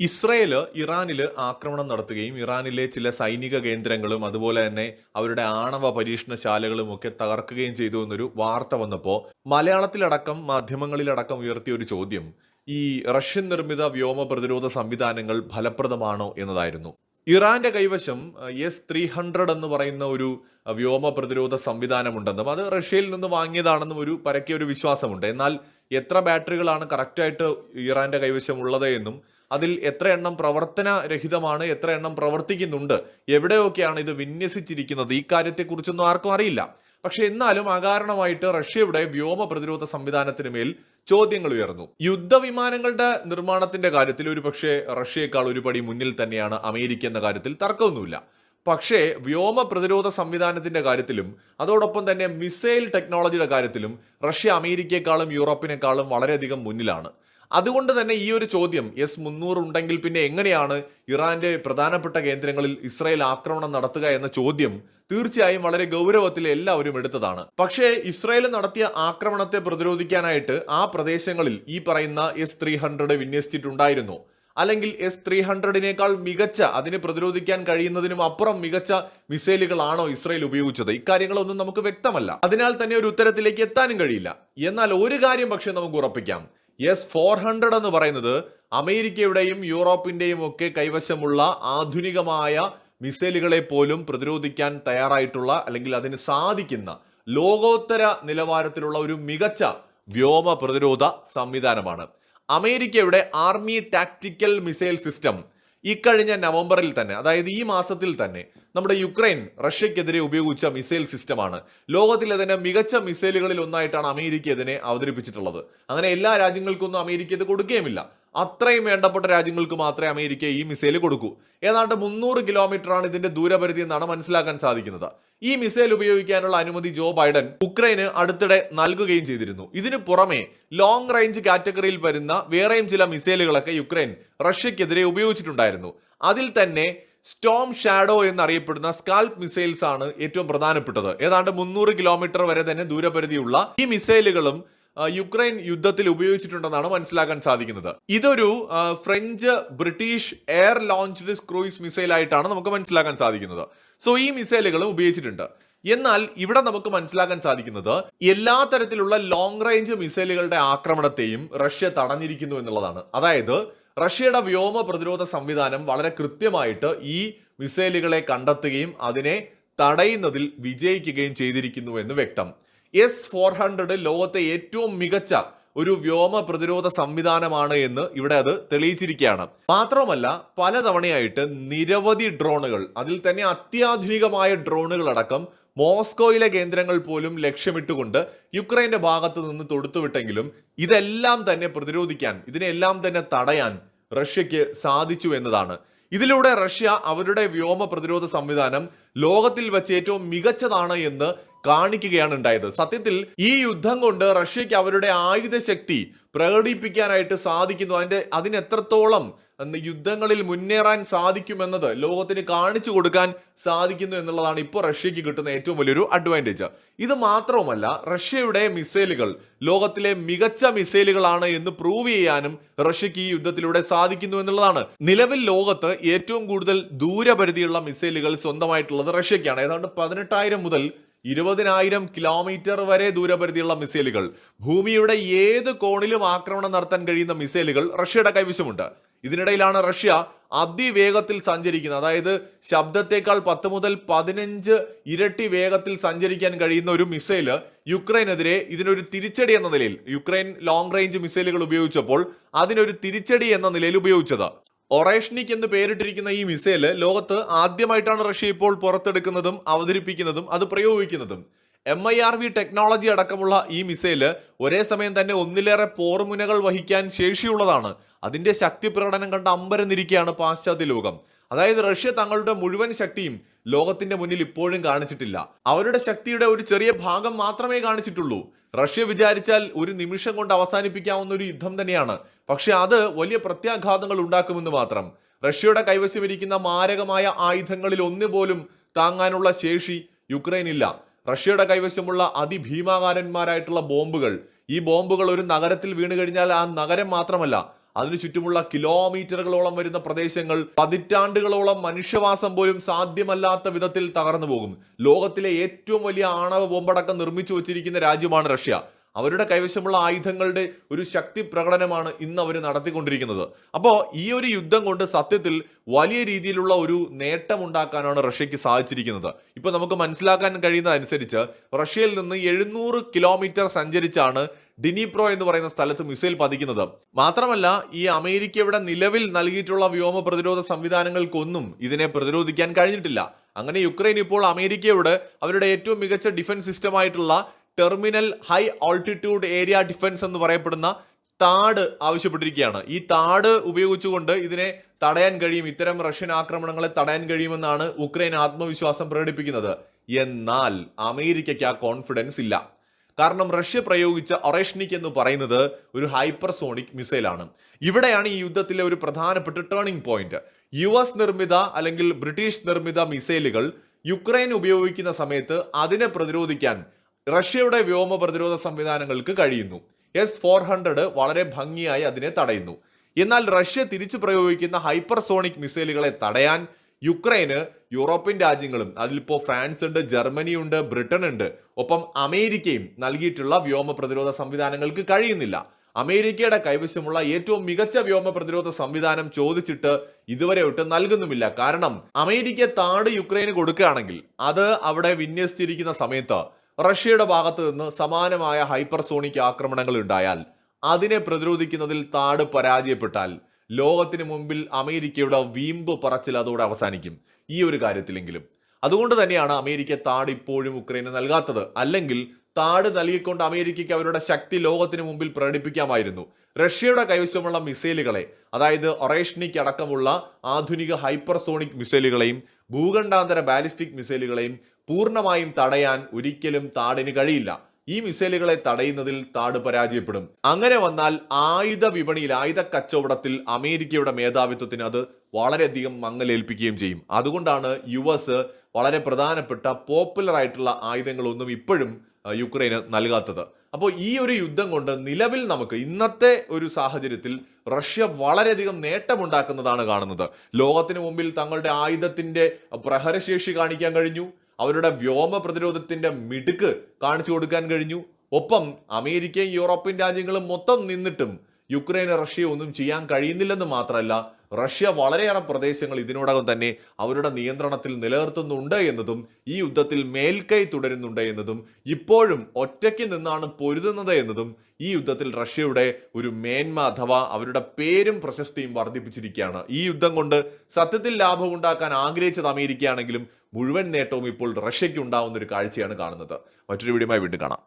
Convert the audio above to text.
Israel ഇറാനിൽ ആക്രമണം നടത്തുകയും ഇറാനിലെ ചില സൈനിക കേന്ദ്രങ്ങളും അതുപോലെ തന്നെ അവരുടെ ആണവ പരീക്ഷണശാലകളും ഒക്കെ തകർക്കുകയും ചെയ്തു എന്നൊരു വാർത്ത വന്നപ്പോൾ മലയാളത്തിലടക്കം മാധ്യമങ്ങളിലടക്കം ഉയർത്തിയ ഒരു ചോദ്യം ഈ റഷ്യൻ നിർമ്മിത വ്യോമ പ്രതിരോധ സംവിധാനങ്ങൾ ഫലപ്രദമാണോ എന്നതായിരുന്നു. ഇറാന്റെ കൈവശം എസ് ത്രീ ഹൺഡ്രഡ് എന്ന് പറയുന്ന ഒരു വ്യോമ പ്രതിരോധ സംവിധാനമുണ്ടെന്നും അത് റഷ്യയിൽ നിന്ന് വാങ്ങിയതാണെന്നും ഒരു പരക്കിയ ഒരു വിശ്വാസമുണ്ട്. എന്നാൽ എത്ര ബാറ്ററികളാണ് കറക്റ്റായിട്ട് ഇറാന്റെ കൈവശം ഉള്ളത് എന്നും അതിൽ എത്ര എണ്ണം പ്രവർത്തനരഹിതമാണ് എത്ര എണ്ണം പ്രവർത്തിക്കുന്നുണ്ട് എവിടെയൊക്കെയാണ് ഇത് വിന്യസിച്ചിരിക്കുന്നത് ഈ കാര്യത്തെക്കുറിച്ചൊന്നും ആർക്കും അറിയില്ല. പക്ഷെ എന്നാലും അകാരണമായിട്ട് റഷ്യയുടെ വ്യോമ പ്രതിരോധ സംവിധാനത്തിന് മേൽ ചോദ്യങ്ങൾ ഉയർന്നു. യുദ്ധവിമാനങ്ങളുടെ നിർമ്മാണത്തിന്റെ കാര്യത്തിൽ ഒരു പക്ഷേ റഷ്യയേക്കാൾ ഒരുപടി മുന്നിൽ തന്നെയാണ് അമേരിക്ക എന്ന കാര്യത്തിൽ തർക്കമൊന്നുമില്ല. പക്ഷേ വ്യോമ പ്രതിരോധ സംവിധാനത്തിന്റെ കാര്യത്തിലും അതോടൊപ്പം തന്നെ മിസൈൽ ടെക്നോളജിയുടെ കാര്യത്തിലും റഷ്യ അമേരിക്കയെക്കാളും യൂറോപ്പിനേക്കാളും വളരെയധികം മുന്നിലാണ്. അതുകൊണ്ട് തന്നെ ഈ ഒരു ചോദ്യം എസ് മുന്നൂറ് ഉണ്ടെങ്കിൽ പിന്നെ എങ്ങനെയാണ് ഇറാന്റെ പ്രധാനപ്പെട്ട കേന്ദ്രങ്ങളിൽ ഇസ്രായേൽ ആക്രമണം നടത്തുക എന്ന ചോദ്യം തീർച്ചയായും വളരെ ഗൗരവത്തിൽ എല്ലാവരും എടുത്തതാണ്. പക്ഷേ ഇസ്രായേൽ നടത്തിയ ആക്രമണത്തെ പ്രതിരോധിക്കാനായിട്ട് ആ പ്രദേശങ്ങളിൽ ഈ പറയുന്ന എസ് ത്രീ ഹൺഡ്രഡ് വിന്യസിച്ചിട്ടുണ്ടായിരുന്നു. അല്ലെങ്കിൽ എസ് ത്രീ ഹൺഡ്രഡിനേക്കാൾ മികച്ച അതിനെ പ്രതിരോധിക്കാൻ കഴിയുന്നതിനും അപ്പുറം മികച്ച മിസൈലുകളാണോ ഇസ്രായേൽ ഉപയോഗിച്ചത്? ഇക്കാര്യങ്ങളൊന്നും നമുക്ക് വ്യക്തമല്ല. അതിനാൽ തന്നെ ഒരു ഉത്തരത്തിലേക്ക് എത്താനും കഴിയില്ല. എന്നാൽ ഒരു കാര്യം പക്ഷേ നമുക്ക് ഉറപ്പിക്കാം. എസ് ഫോർ ഹൺഡ്രഡ് എന്ന് പറയുന്നത് അമേരിക്കയുടെയും യൂറോപ്പിന്റെയും ഒക്കെ കൈവശമുള്ള ആധുനികമായ മിസൈലുകളെ പോലും പ്രതിരോധിക്കാൻ തയ്യാറായിട്ടുള്ള അല്ലെങ്കിൽ അതിന് സാധിക്കുന്ന ലോകോത്തര നിലവാരത്തിലുള്ള ഒരു മികച്ച വ്യോമ പ്രതിരോധ സംവിധാനമാണ്. അമേരിക്കയുടെ ആർമി ടാക്ടിക്കൽ മിസൈൽ സിസ്റ്റം ഇക്കഴിഞ്ഞ നവംബറിൽ തന്നെ അതായത് ഈ മാസത്തിൽ തന്നെ നമ്മുടെ യുക്രൈൻ റഷ്യക്കെതിരെ ഉപയോഗിച്ച മിസൈൽ സിസ്റ്റമാണ്. ലോകത്തിലെ തന്നെ മികച്ച മിസൈലുകളിൽ ഒന്നായിട്ടാണ് അമേരിക്ക ഇതിനെ അവതരിപ്പിച്ചിട്ടുള്ളത്. അങ്ങനെ എല്ലാ രാജ്യങ്ങൾക്കൊന്നും അമേരിക്ക ഇത് കൊടുക്കുകയുമില്ല. അത്രയും വേണ്ടപ്പെട്ട രാജ്യങ്ങൾക്ക് മാത്രമേ അമേരിക്ക ഈ മിസൈൽ കൊടുക്കൂ. ഏതാണ്ട് മുന്നൂറ് ആണ് ഇതിന്റെ ദൂരപരിധി എന്നാണ് മനസ്സിലാക്കാൻ സാധിക്കുന്നത്. ഈ മിസൈൽ ഉപയോഗിക്കാനുള്ള അനുമതി ജോ ബൈഡൻ ഉക്രൈന് അടുത്തിടെ നൽകുകയും ചെയ്തിരുന്നു. ഇതിനു പുറമെ ലോങ് റേഞ്ച് കാറ്റഗറിയിൽ വരുന്ന വേറെയും ചില മിസൈലുകളൊക്കെ യുക്രൈൻ റഷ്യക്കെതിരെ ഉപയോഗിച്ചിട്ടുണ്ടായിരുന്നു. അതിൽ തന്നെ സ്റ്റോം ഷാഡോ എന്നറിയപ്പെടുന്ന സ്കാൽപ് മിസൈൽസ് ആണ് ഏറ്റവും പ്രധാനപ്പെട്ടത്. ഏതാണ്ട് മുന്നൂറ് കിലോമീറ്റർ വരെ തന്നെ ദൂരപരിധിയുള്ള ഈ മിസൈലുകളും യുക്രൈൻ യുദ്ധത്തിൽ ഉപയോഗിച്ചിട്ടുണ്ടെന്നാണ് മനസ്സിലാക്കാൻ സാധിക്കുന്നത്. ഇതൊരു French British air launched cruise missile ആയിട്ടാണ് നമുക്ക് മനസ്സിലാക്കാൻ സാധിക്കുന്നത്. സോ ഈ മിസൈലുകളും ഉപയോഗിച്ചിട്ടുണ്ട്. എന്നാൽ ഇവിടെ നമുക്ക് മനസ്സിലാക്കാൻ സാധിക്കുന്നത് എല്ലാ തരത്തിലുള്ള ലോങ് റേഞ്ച് മിസൈലുകളുടെ ആക്രമണത്തെയും റഷ്യ തടഞ്ഞിരിക്കുന്നു എന്നുള്ളതാണ്. അതായത് റഷ്യയുടെ വ്യോമ പ്രതിരോധ സംവിധാനം വളരെ കൃത്യമായിട്ട് ഈ മിസൈലുകളെ കണ്ടെത്തുകയും അതിനെ തടയുന്നതിൽ വിജയിക്കുകയും ചെയ്തിരിക്കുന്നു എന്ന് വ്യക്തം. എസ് ഫോർ ഹൺഡ്രഡ് ലോകത്തെ ഏറ്റവും മികച്ച ഒരു വ്യോമ പ്രതിരോധ സംവിധാനമാണ് എന്ന് ഇവിടെ അത് തെളിയിച്ചിരിക്കുകയാണ്. മാത്രമല്ല പലതവണയായിട്ട് നിരവധി ഡ്രോണുകൾ അതിൽ തന്നെ അത്യാധുനികമായ ഡ്രോണുകൾ അടക്കം മോസ്കോയിലെ കേന്ദ്രങ്ങൾ പോലും ലക്ഷ്യമിട്ടുകൊണ്ട് യുക്രൈന്റെ ഭാഗത്ത് നിന്ന് തൊടുത്തുവിട്ടെങ്കിലും ഇതെല്ലാം തന്നെ പ്രതിരോധിക്കാൻ ഇതിനെല്ലാം തന്നെ തടയാൻ റഷ്യക്ക് സാധിച്ചു എന്നതാണ്. ഇതിലൂടെ റഷ്യ അവരുടെ വ്യോമ പ്രതിരോധ സംവിധാനം ലോകത്തിൽ വെച്ച് ഏറ്റവും മികച്ചതാണ് എന്ന് കാണിക്കുകയാണ് ഉണ്ടായത് സത്യത്തിൽ ഈ യുദ്ധം കൊണ്ട് റഷ്യക്ക് അവരുടെ ആയുധ ശക്തി പ്രകടിപ്പിക്കാനായിട്ട് സാധിക്കുന്നു. അതിന്റെ അതിനെത്രത്തോളം യുദ്ധങ്ങളിൽ മുന്നേറാൻ സാധിക്കുമെന്നത് ലോകത്തിന് കാണിച്ചു കൊടുക്കാൻ സാധിക്കുന്നു എന്നുള്ളതാണ് ഇപ്പോൾ റഷ്യക്ക് കിട്ടുന്ന ഏറ്റവും വലിയൊരു അഡ്വാന്റേജ് ഇത് മാത്രവുമല്ല റഷ്യയുടെ മിസൈലുകൾ ലോകത്തിലെ മികച്ച മിസൈലുകളാണ് എന്ന് പ്രൂവ് ചെയ്യാനും റഷ്യക്ക് ഈ യുദ്ധത്തിലൂടെ സാധിക്കുന്നു എന്നുള്ളതാണ്. നിലവിൽ ലോകത്ത് ഏറ്റവും കൂടുതൽ ദൂരപരിധിയുള്ള മിസൈലുകൾ സ്വന്തമായിട്ടുള്ളത് റഷ്യക്കാണ് ഏതാണ്ട് പതിനെട്ടായിരം മുതൽ ഇരുപതിനായിരം കിലോമീറ്റർ വരെ ദൂരപരിധിയുള്ള മിസൈലുകൾ. ഭൂമിയുടെ ഏത് കോണിലും ആക്രമണം നടത്താൻ കഴിയുന്ന മിസൈലുകൾ റഷ്യയുടെ കൈവശമുണ്ട്. ഇതിനിടയിലാണ് റഷ്യ അതിവേഗത്തിൽ സഞ്ചരിക്കുന്നത്. അതായത് ശബ്ദത്തേക്കാൾ പത്ത് മുതൽ പതിനഞ്ച് ഇരട്ടി വേഗത്തിൽ സഞ്ചരിക്കാൻ കഴിയുന്ന ഒരു മിസൈൽ യുക്രൈനെതിരെ ഇതിനൊരു തിരിച്ചടി എന്ന നിലയിൽ യുക്രൈൻ ലോങ് റേഞ്ച് മിസൈലുകൾ ഉപയോഗിച്ചപ്പോൾ അതിനൊരു തിരിച്ചടി എന്ന നിലയിൽ ഉപയോഗിച്ചത്. ഒറേഷ്നിക് എന്ന് പേരിട്ടിരിക്കുന്ന ഈ മിസൈൽ ലോകത്ത് ആദ്യമായിട്ടാണ് റഷ്യ ഇപ്പോൾ പുറത്തെടുക്കുന്നതും അവതരിപ്പിക്കുന്നതും അത് പ്രയോഗിക്കുന്നതും. M I R V technology അടക്കമുള്ള ഈ മിസൈൽ ഒരേ സമയം തന്നെ ഒന്നിലേറെ പോർമുനകൾ വഹിക്കാൻ ശേഷിയുള്ളതാണ്. അതിന്റെ ശക്തി പ്രകടനം കണ്ട് അമ്പരന്നിരിക്കുകയാണ് പാശ്ചാത്യ ലോകം. അതായത് റഷ്യ തങ്ങളുടെ മുഴുവൻ ശക്തിയും ലോകത്തിന്റെ മുന്നിൽ ഇപ്പോഴും കാണിച്ചിട്ടില്ല. അവരുടെ ശക്തിയുടെ ഒരു ചെറിയ ഭാഗം മാത്രമേ കാണിച്ചിട്ടുള്ളൂ. റഷ്യ വിചാരിച്ചാൽ ഒരു നിമിഷം കൊണ്ട് അവസാനിപ്പിക്കാവുന്ന ഒരു യുദ്ധം തന്നെയാണ്. പക്ഷെ അത് വലിയ പ്രത്യാഘാതങ്ങൾ ഉണ്ടാക്കുമെന്ന് മാത്രം. റഷ്യയുടെ കൈവശമിരിക്കുന്ന മാരകമായ ആയുധങ്ങളിൽ ഒന്ന് പോലും താങ്ങാനുള്ള ശേഷി യുക്രൈനില്ല റഷ്യയുടെ കൈവശമുള്ള അതിഭീമാകാരന്മാരായിട്ടുള്ള ബോംബുകൾ. ഈ ബോംബുകൾ ഒരു നഗരത്തിൽ വീണ് കഴിഞ്ഞാൽ ആ നഗരം മാത്രമല്ല അതിനു ചുറ്റുമുള്ള കിലോമീറ്ററുകളോളം വരുന്ന പ്രദേശങ്ങൾ പതിറ്റാണ്ടുകളോളം മനുഷ്യവാസം പോലും സാധ്യമല്ലാത്ത വിധത്തിൽ തകർന്നു പോകും. ലോകത്തിലെ ഏറ്റവും വലിയ ആണവ ബോംബടക്കം നിർമ്മിച്ചു വച്ചിരിക്കുന്ന രാജ്യമാണ് റഷ്യ. അവരുടെ കൈവശമുള്ള ആയുധങ്ങളുടെ ഒരു ശക്തി പ്രകടനമാണ് ഇന്ന് അവർ നടത്തിക്കൊണ്ടിരിക്കുന്നത്. അപ്പോൾ ഈ ഒരു യുദ്ധം കൊണ്ട് സത്യത്തിൽ വലിയ രീതിയിലുള്ള ഒരു നേട്ടം ഉണ്ടാക്കാനാണ് റഷ്യക്ക് സാധിച്ചിരിക്കുന്നത്. ഇപ്പൊ നമുക്ക് മനസ്സിലാക്കാൻ കഴിയുന്നതനുസരിച്ച് റഷ്യയിൽ നിന്ന് എഴുന്നൂറ് കിലോമീറ്റർ സഞ്ചരിച്ചാണ് ഡിനിപ്രോ എന്ന് പറയുന്ന സ്ഥലത്ത് മിസൈൽ പതിക്കുന്നത്. മാത്രമല്ല ഈ അമേരിക്കയുടെ നിലവിൽ നൽകിയിട്ടുള്ള വ്യോമ പ്രതിരോധ സംവിധാനങ്ങൾക്കൊന്നും ഇതിനെ പ്രതിരോധിക്കാൻ കഴിഞ്ഞിട്ടില്ല. അങ്ങനെ യുക്രൈൻ ഇപ്പോൾ അമേരിക്കയോട് അവരുടെ ഏറ്റവും മികച്ച defence സിസ്റ്റമായിട്ടുള്ള terminal high altitude area defence എന്ന് പറയപ്പെടുന്ന താട് ആവശ്യപ്പെട്ടിരിക്കുകയാണ്. ഈ താട് ഉപയോഗിച്ചുകൊണ്ട് ഇതിനെ തടയാൻ കഴിയും ഇത്തരം റഷ്യൻ ആക്രമണങ്ങളെ തടയാൻ കഴിയുമെന്നാണ് ഉക്രൈൻ ആത്മവിശ്വാസം പ്രകടിപ്പിക്കുന്നത്. എന്നാൽ അമേരിക്കയ്ക്ക് ആ കോൺഫിഡൻസ് ഇല്ല. കാരണം റഷ്യ പ്രയോഗിച്ച ഒറേഷ്നിക് എന്ന് പറയുന്നത് ഒരു ഹൈപ്പർസോണിക് മിസൈലാണ്. ഇവിടെയാണ് ഈ യുദ്ധത്തിലെ ഒരു പ്രധാനപ്പെട്ട ടേണിംഗ് പോയിന്റ് യു എസ് നിർമ്മിത അല്ലെങ്കിൽ ബ്രിട്ടീഷ് നിർമ്മിത മിസൈലുകൾ യുക്രൈൻ ഉപയോഗിക്കുന്ന സമയത്ത് അതിനെ പ്രതിരോധിക്കാൻ റഷ്യയുടെ വ്യോമ പ്രതിരോധ സംവിധാനങ്ങൾക്ക് കഴിയുന്നു. എസ് ഫോർ ഹൺഡ്രഡ് വളരെ ഭംഗിയായി അതിനെ തടയുന്നു. എന്നാൽ റഷ്യ തിരിച്ചു പ്രയോഗിക്കുന്ന ഹൈപ്പർസോണിക് മിസൈലുകളെ തടയാൻ യുക്രൈന് യൂറോപ്യൻ രാജ്യങ്ങളും അതിലിപ്പോൾ ഫ്രാൻസ് ഉണ്ട് ജർമ്മനി ഉണ്ട് ബ്രിട്ടൻ ഉണ്ട് ഒപ്പം അമേരിക്കയും നൽകിയിട്ടുള്ള വ്യോമ പ്രതിരോധ സംവിധാനങ്ങൾക്ക് കഴിയുന്നില്ല. അമേരിക്കയുടെ കൈവശമുള്ള ഏറ്റവും മികച്ച വ്യോമ പ്രതിരോധ സംവിധാനം ചോദിച്ചിട്ട് ഇതുവരെ ഒട്ടും നൽകുന്നുമില്ല. കാരണം അമേരിക്ക താട് യുക്രൈന് കൊടുക്കുകയാണെങ്കിൽ അത് അവിടെ വിന്യസിച്ചിരിക്കുന്ന സമയത്ത് റഷ്യയുടെ ഭാഗത്ത് നിന്ന് സമാനമായ ഹൈപ്പർസോണിക് ആക്രമണങ്ങൾ ഉണ്ടായാൽ അതിനെ പ്രതിരോധിക്കുന്നതിൽ താട് പരാജയപ്പെട്ടാൽ ലോകത്തിന് മുമ്പിൽ അമേരിക്കയുടെ വീമ്പ് പറച്ചിൽ അതോടെ അവസാനിക്കും. ഈ ഒരു കാര്യത്തിലെങ്കിലും. അതുകൊണ്ട് തന്നെയാണ് അമേരിക്ക താട് ഇപ്പോഴും ഉക്രൈന് നൽകാത്തത്. അല്ലെങ്കിൽ താട് നൽകിക്കൊണ്ട് അമേരിക്കയ്ക്ക് അവരുടെ ശക്തി ലോകത്തിന് മുമ്പിൽ പ്രകടിപ്പിക്കാമായിരുന്നു. റഷ്യയുടെ കൈവശമുള്ള മിസൈലുകളെ അതായത് ഒറേഷ്നിക് അടക്കമുള്ള ആധുനിക ഹൈപ്പർസോണിക് മിസൈലുകളെയും ഭൂഖണ്ഡാന്തര ബാലിസ്റ്റിക് മിസൈലുകളെയും പൂർണമായും തടയാൻ ഒരിക്കലും താടിന് കഴിയില്ല. ഈ മിസൈലുകളെ തടയുന്നതിൽ താട് പരാജയപ്പെടും. അങ്ങനെ വന്നാൽ ആയുധ വിപണിയിൽ ആയുധ കച്ചവടത്തിൽ അമേരിക്കയുടെ മേധാവിത്വത്തിന് അത് വളരെയധികം മങ്ങലേൽപ്പിക്കുകയും ചെയ്യും. അതുകൊണ്ടാണ് യു എസ് വളരെ പ്രധാനപ്പെട്ട പോപ്പുലർ ആയിട്ടുള്ള ആയുധങ്ങളൊന്നും ഇപ്പോഴും യുക്രൈന് നൽകാത്തത്. അപ്പോൾ ഈ ഒരു യുദ്ധം കൊണ്ട് നിലവിൽ നമുക്ക് ഇന്നത്തെ ഒരു സാഹചര്യത്തിൽ റഷ്യ വളരെയധികം നേട്ടമുണ്ടാക്കുന്നതാണ് കാണുന്നത്. ലോകത്തിന് മുമ്പിൽ തങ്ങളുടെ ആയുധത്തിന്റെ പ്രഹരശേഷി കാണിക്കാൻ കഴിഞ്ഞു. അവരുടെ വ്യോമ പ്രതിരോധത്തിന്റെ മിടുക്ക് കാണിച്ചു കൊടുക്കാൻ കഴിഞ്ഞു. ഒപ്പം അമേരിക്കയും യൂറോപ്യൻ രാജ്യങ്ങളും മൊത്തം നിന്നിട്ടും യുക്രൈന് റഷ്യ ഒന്നും ചെയ്യാൻ കഴിയുന്നില്ലെന്ന് മാത്രമല്ല റഷ്യ വളരെയേറെ പ്രദേശങ്ങൾ ഇതിനോടകം തന്നെ അവരുടെ നിയന്ത്രണത്തിൽ നിലനിർത്തുന്നുണ്ട് എന്നതും ഈ യുദ്ധത്തിൽ മേൽക്കൈ തുടരുന്നുണ്ട് എന്നതും ഇപ്പോഴും ഒറ്റയ്ക്ക് നിന്നാണ് പൊരുതുന്നത് എന്നതും ഈ യുദ്ധത്തിൽ റഷ്യയുടെ ഒരു മേന്മ അഥവാ അവരുടെ പേരും പ്രശസ്തിയും വർദ്ധിപ്പിച്ചിരിക്കുകയാണ്. ഈ യുദ്ധം കൊണ്ട് സത്യത്തിൽ ലാഭം ഉണ്ടാക്കാൻ ആഗ്രഹിച്ചത് അമേരിക്കയാണെങ്കിലും മുഴുവൻ നേട്ടവും ഇപ്പോൾ റഷ്യയ്ക്ക് ഉണ്ടാവുന്ന ഒരു കാഴ്ചയാണ് കാണുന്നത്. മറ്റൊരു വീഡിയോമായി വീണ്ടും കാണാം.